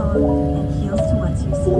on and heals to what you see.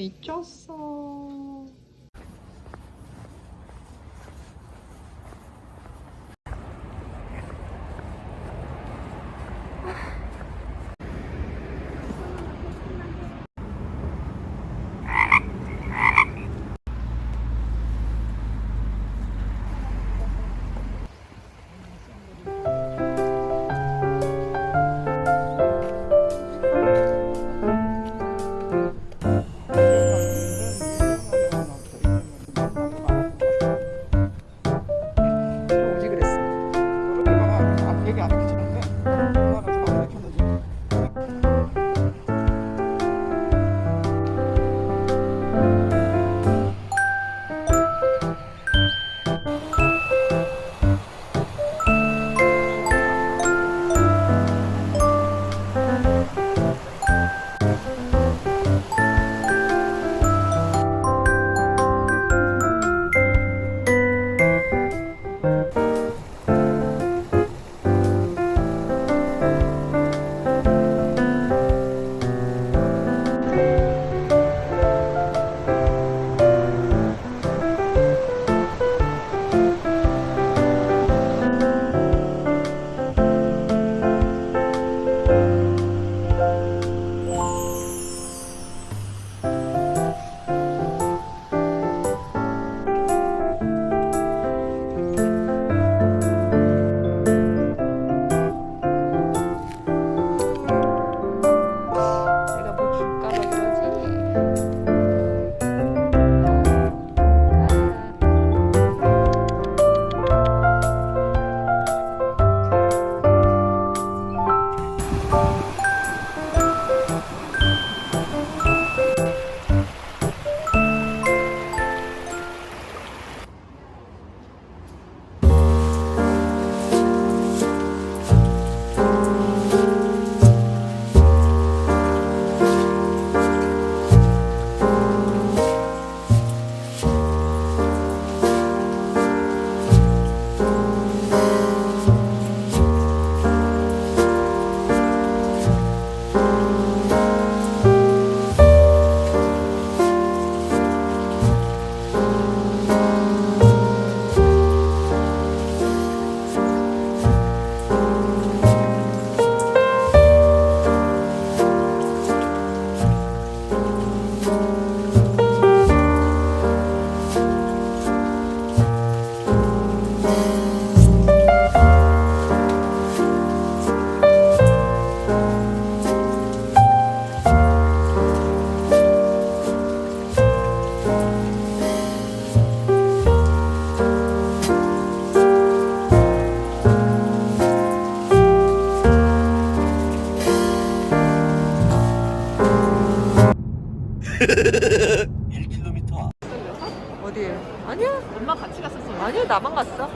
미쳤어. 여기 앞에 1km 앞. 어디에? 아니야. 엄마 같이 갔었어. 아니야, 나만 갔어.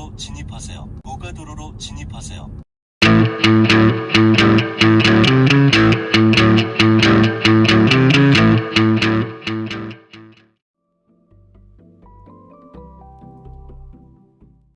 도로로 진입하세요. 모가도로로 진입하세요.